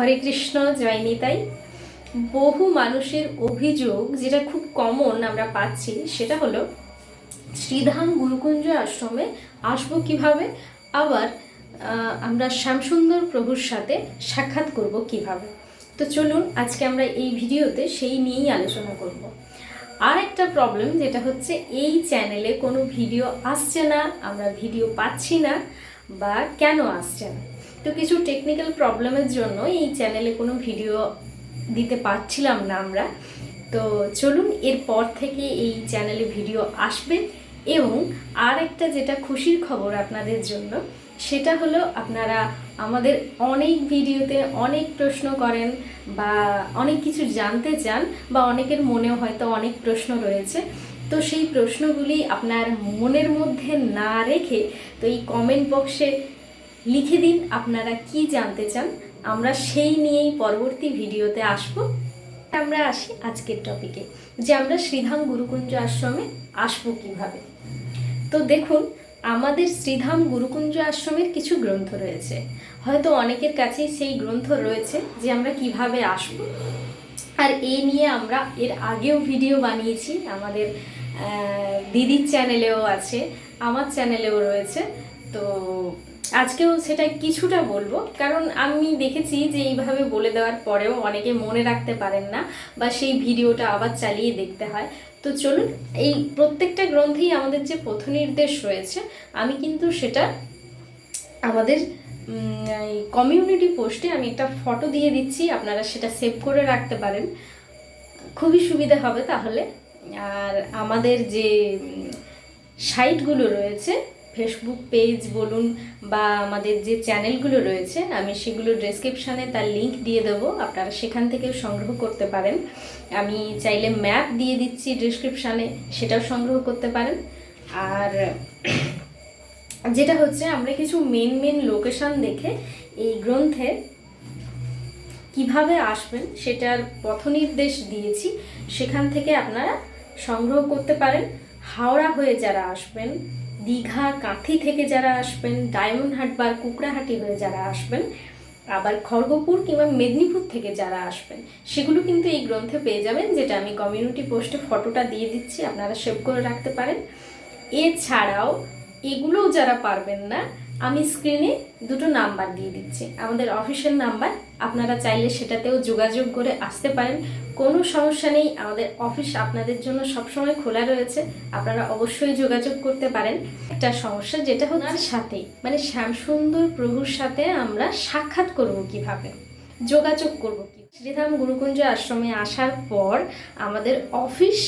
হরে কৃষ্ণ, জয় নিতাই। বহু মানুষের অভিযোগ, যেটা খুব কমন আমরা পাচ্ছি, সেটা হলো, শ্রীধাম গুরুকুঞ্জ আশ্রমে আসব কীভাবে? আবার আমরা শ্যামসুন্দর প্রভুর সাথে সাক্ষাৎ করব কীভাবে? তো চলুন, আজকে আমরা এই ভিডিওতে সেই নিয়েই আলোচনা করব। আর একটা প্রবলেম যেটা হচ্ছে, এই চ্যানেলে কোনো ভিডিও আসছে না, আমরা ভিডিও পাচ্ছি না, বা কেন আসছে না? তো কিছু টেকনিক্যাল প্রবলেমের জন্য এই চ্যানেলে কোনো ভিডিও দিতে পারছিলাম না আমরা। তো চলুন, এরপর থেকে এই চ্যানেলে ভিডিও আসবে এবং আর একটা যেটা খুশির খবর আপনাদের জন্য, সেটা হলো আপনারা আমাদের অনেক ভিডিওতে অনেক প্রশ্ন করেন বা অনেক কিছু জানতে চান বা অনেকের মনেও হয়তো অনেক প্রশ্ন রয়েছে। তো সেই প্রশ্নগুলি আপনার মনের মধ্যে না রেখে তো এই কমেন্ট বক্সে লিখে দিন আপনারা কি জানতে চান। আমরা সেই নিয়েই পরবর্তী ভিডিওতে আসব। আমরা আসি আজকের টপিকে যে আমরা শ্রীধাম গুরুকুঞ্জ আশ্রমে আসব কীভাবে। তো দেখুন, আমাদের শ্রীধাম গুরুকুঞ্জ আশ্রমের কিছু গ্রন্থ রয়েছে। হয়তো অনেকের কাছেই সেই গ্রন্থ রয়েছে যে আমরা কীভাবে আসব। আর এ নিয়ে আমরা এর আগেও ভিডিও বানিয়েছি, আমাদের দিদির চ্যানেলেও আছে, আমার চ্যানেলেও রয়েছে। তো আজকেও সেটা কিছুটা বলব, কারণ আমি দেখেছি যে এইভাবে বলে দেওয়ার পরেও অনেকে মনে রাখতে পারেন না বা সেই ভিডিওটা আবার চালিয়ে দেখতে হয়। তো চলুন, এই প্রত্যেকটা গ্রন্থেই আমাদের যে পথ নির্দেশ রয়েছে, আমি কিন্তু সেটা আমাদের কমিউনিটি পোস্টে আমি একটা ফটো দিয়ে দিচ্ছি, আপনারা সেটা সেভ করে রাখতে পারেন। খুবই সুবিধা হবে তাহলে। আর আমাদের যে সাইটগুলো রয়েছে ফেসবুক পেজ বলুন বা আমাদের যে চ্যানেলগুলো রয়েছে, আমি সেগুলো ডেসক্রিপশানে তার লিংক দিয়ে দেবো। আপনারা সেখান থেকেও সংগ্রহ করতে পারেন। আমি চাইলে ম্যাপ দিয়ে দিচ্ছি ডেসক্রিপশানে সেটাও সংগ্রহ করতে পারেন। আর যেটা হচ্ছে, আমরা কিছু মেন মেন লোকেশান দেখে এই গ্রন্থে কীভাবে আসবেন সেটার পথ নির্দেশ দিয়েছি। সেখান থেকে আপনারা সংগ্রহ করতে পারেন। হাওড়া হয়ে যারা আসবেন দীঘা কাঁথি থেকে যারা আসবেন, ডায়মন্ড হাট বা কুকড়াহাটি হয়ে যারা আসবেন, আবার খড়গপুর কিংবা মেদিনীপুর থেকে যারা আসবেন, সেগুলো কিন্তু এই গ্রন্থে পেয়ে যাবেন, যেটা আমি কমিউনিটি পোস্টে ফটোটা দিয়ে দিচ্ছি, আপনারা সেভ করে রাখতে পারেন। এছাড়াও, এগুলোও যারা পারবেন না, আমি স্ক্রিনে দুটো নাম্বার দিয়ে দিচ্ছি। আমাদের অফিসিয়াল নাম্বার আপনারা চাইলে সেটাতেও যোগাযোগ করে আসতে পারেন। কোনো সমস্যা নেই আমাদের অফিস আপনাদের জন্য সবসময় খোলা রয়েছে। আপনারা অবশ্যই যোগাযোগ করতে পারেন। একটা সমস্যা যেটা হচ্ছে সাথে মানে শ্যামসুন্দর প্রভুর সাথে আমরা সাক্ষাৎ করব কীভাবে যোগাযোগ করব কি শ্রীধাম গুরুকুঞ্জ আশ্রমে আসার পর আমাদের অফিস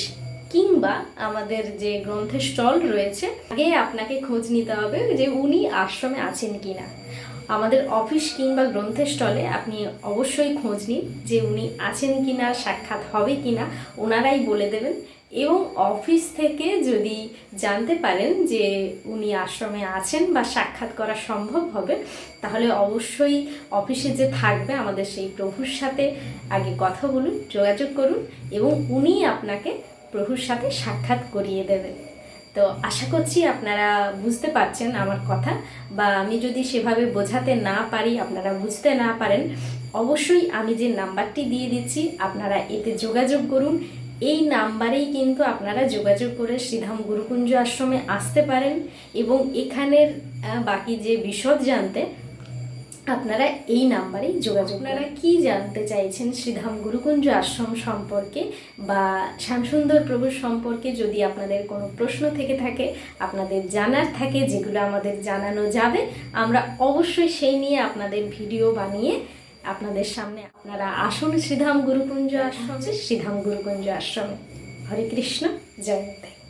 কিংবা আমাদের যে গ্রন্থের স্টল রয়েছে, আগে আপনাকে খোঁজ নিতে হবে যে উনি আশ্রমে আছেন কি না আমাদের অফিস কিংবা গ্রন্থের স্টলে আপনি অবশ্যই খোঁজ নিন যে উনি আছেন কিনা, সাক্ষাৎ হবে কিনা ওনারাই বলে দেবেন। এবং অফিস থেকে যদি জানতে পারেন যে উনি আশ্রমে আছেন বা সাক্ষাৎ করা সম্ভব হবে, তাহলে অবশ্যই অফিসে যে থাকবে আমাদের সেই প্রভুর সাথে আগে কথা বলুন, যোগাযোগ করুন এবং উনি আপনাকে প্রভুর সাথে সাক্ষাৎ করিয়ে দেবেন তো আশা করছি আপনারা বুঝতে পারছেন আমার কথা বা আমি যদি সেভাবে বোঝাতে না পারি, আপনারা বুঝতে না পারেন, অবশ্যই আমি যে নাম্বারটি দিয়ে দিচ্ছি, আপনারা এতে যোগাযোগ করুন। এই নাম্বারেই কিন্তু আপনারা যোগাযোগ করে শ্রীধাম গুরুকুঞ্জ আশ্রমে আসতে পারেন এবং এখানের বাকি যে বিশদ জানতে আপনারা এই নাম্বারেই যোগাযোগ আপনারা কি জানতে চাইছেন শ্রীধাম গুরুকুঞ্জ আশ্রম সম্পর্কে বা শ্যামসুন্দর প্রভুর সম্পর্কে যদি আপনাদের কোনো প্রশ্ন থেকে থাকে আপনাদের জানার থাকে যেগুলো আমাদের জানানো যাবে আমরা অবশ্যই সেই নিয়ে আপনাদের ভিডিও বানিয়ে আপনাদের সামনে আপনারা আসুন শ্রীধাম গুরুকুঞ্জ আশ্রমে শ্রীধাম গুরুকুঞ্জ আশ্রমে। হরে কৃষ্ণ জয় নিতাই